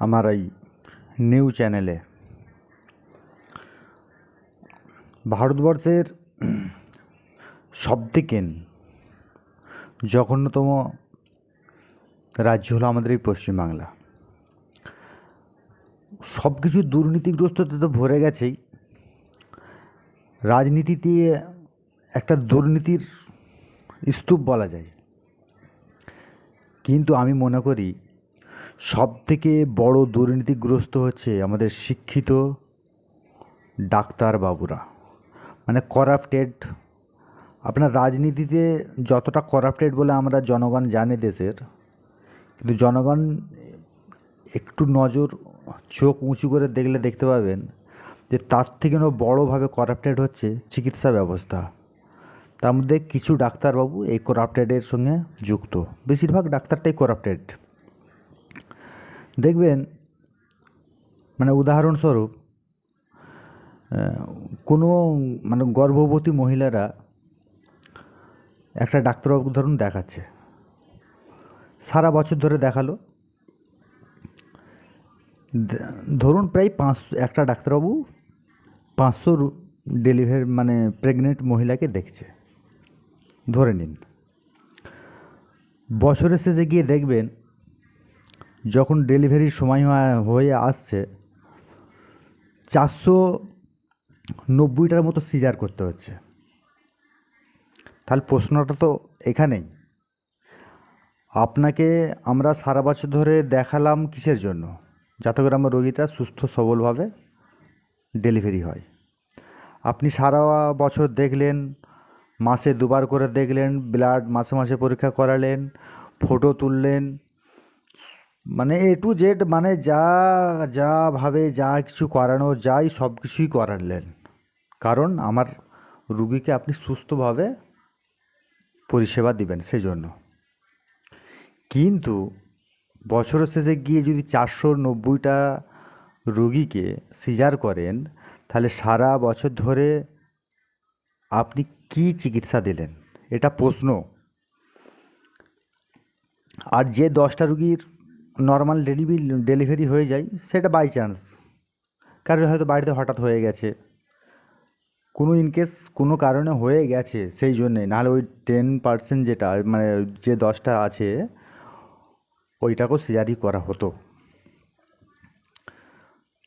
আমার এই নিউ চ্যানেলে। ভারতবর্ষের সবথেকে জঘন্যতম রাজ্য হলো আমাদের এই পশ্চিমবাংলা। সব কিছু দুর্নীতিগ্রস্ততে তো ভরে গেছেই। রাজনীতিতে একটা দুর্নীতির স্তূপ বলা যায়। কিন্তু আমি মনে করি সব থেকে বড় দুর্নীতিগ্রস্ত হচ্ছে আমাদের শিক্ষিত ডাক্তারবাবুরা। মানে করাপ্টেড আপনার রাজনীতিতে যতটা করাপ্টেড বলে আমরা জনগণ জানে দেশের, কিন্তু জনগণ একটু নজর, চোখ উঁচু করে দেখলে দেখতে পাবেন যে তার থেকেও বড়োভাবে করাপ্টেড হচ্ছে চিকিৎসা ব্যবস্থা। তার মধ্যে কিছু ডাক্তারবাবু এই করাপ্টেডের সঙ্গে যুক্ত। বেশিরভাগ ডাক্তারটাই করাপ্টেড দেখবেন মানে উদাহরণস্বরূপ কোনো মানে গর্ভবতী মহিলারা একটা ডাক্তারবাবু ধরুন দেখাচ্ছে। সারা বছর ধরে দেখাল। ধরুন প্রায় পাঁচশো একটা ডাক্তারবাবু পাঁচশো ডেলিভারি মানে প্রেগনেন্ট মহিলাকে দেখছে। ধরে নিন। বছরের শেষে গিয়ে দেখবেন যখন ডেলিভারির সময় হয়ে- আসছে, চারশো নব্বইটার মতো সিজার করতে হচ্ছে। তাহলে প্রশ্নটা তো এখানেই। আপনাকে আমরা সারা বছর ধরে দেখালাম কিসের জন্য? যাতে করে আমার রোগীটা সুস্থ, সবলভাবে ডেলিভারি হয়। আপনি সারা বছর দেখলেন, মাসে দুবার করে দেখলেন, ব্লাড মাসে মাসে পরীক্ষা করালেন, ফটো তুললেন মানে এ টু জেড মানে যা যা ভাবে, যা কিছু করানো যায়, সব কিছুই করালেন। কারণ আমার রুগীকে আপনি সুস্থভাবে পরিষেবা দিবেন সেই জন্য কিন্তু বছরের শেষে গিয়ে যদি চারশো নব্বইটা রুগীকে সিজার করেন, তাহলে সারা বছর ধরে আপনি কি চিকিৎসা দিলেন? এটা প্রশ্ন। আর যে দশটা রুগীর নর্মাল ডেলিভারি ডেলিভারি হয়ে যায়, সেটা বাই চান্স কারোর হয়তো বাড়িতে হঠাৎ হয়ে গেছে। কোনো ইনকেস কোনো কারণে হয়ে গেছে, সেই জন্যে। নাহলে ওই টেন পার্সেন্ট যেটা মানে যে দশটা আছে, ওইটাকেও সিজারি করা হতো।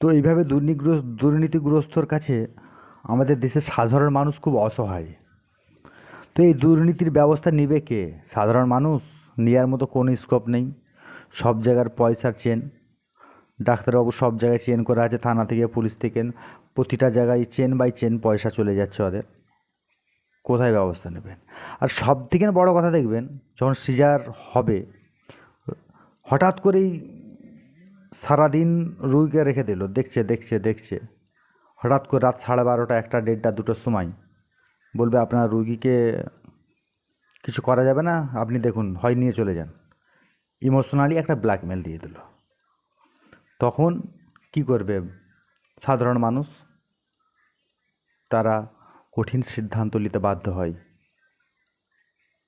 তো এইভাবে দুর্নীগ্রস্ত, দুর্নীতিগ্রস্তর কাছে আমাদের দেশের সাধারণ মানুষ খুব অসহায়। তো এই দুর্নীতির ব্যবস্থা নেবে কে? সাধারণ মানুষ? নেওয়ার মতো কোনো স্কোপ নেই। সব জায়গার পয়সার চেন ডাক্তারবাবু সব জায়গায় চেন করা আছে, থানা থেকে, পুলিশ থেকে, প্রতিটা জায়গায় চেন বাই চেন পয়সা চলে যাচ্ছে ওদের। কোথায় ব্যবস্থা নেবেন? আর সব থেকে বড় কথা দেখবেন, যখন সিজার হবে, হঠাৎ করেই সারাদিন রুগীকে রেখে দিল, দেখছে দেখছে দেখছে। হঠাৎ করে রাত সাড়ে বারোটা, একটা, দেড়টা, দুটোর সময় বলবে, আপনার রুগীকে কিছু করা যাবে না? আপনি দেখুন, হয় নিয়ে চলে যান। ইমোশনালি একটা ব্ল্যাকমেল দিয়ে দিল। তখন কি করবে সাধারণ মানুষ? তারা কঠিন সিদ্ধান্ত নিতে বাধ্য হয়।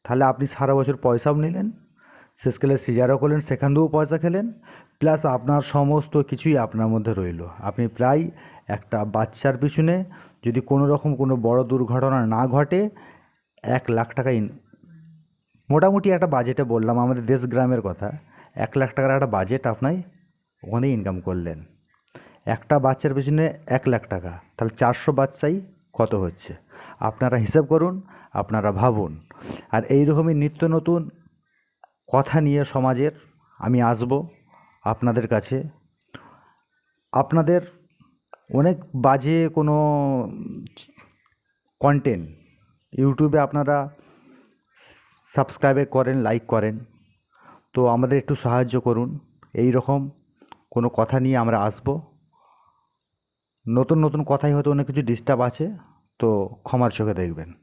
তাহলে আপনি সারা বছর পয়সাও নিলেন শেষকালে সিজারও করলেন, সেখান থেকেও পয়সা খেলেন, প্লাস আপনার সমস্ত কিছুই আপনার মধ্যে রইল। আপনি প্রায় একটা বাচ্চার পিছনে যদি কোনো রকম কোনো বড় দুর্ঘটনা না ঘটে, এক লাখ টাকা মোটামুটি একটা বাজেটে বললাম, আমাদের দেশ গ্রামের কথা। এক লাখ টাকার একটা বাজেট আপনাই ওখানে ইনকাম করলেন। একটা বাচ্চার পেছনে এক লাখ টাকা, তাহলে চারশো বাচ্চাই কত হচ্ছে? আপনারা হিসাব করুন, আপনারা ভাবুন। আর এই রকমই নিত্য নতুন কথা নিয়ে সমাজের আমি আসব আপনাদের কাছে। আপনাদের অনেক বাজে কোনো কন্টেন্ট ইউটিউবে আপনারা সাবস্ক্রাইবে করেন, লাইক করেন। তো আমাদের একটু সাহায্য করুন। এই রকম কোনো কথা নিয়ে আমরা আসব। নতুন নতুন কথাই হয়তো অনেক কিছু ডিস্টার্ব আছে, তো ক্ষমার চোখে দেখবেন।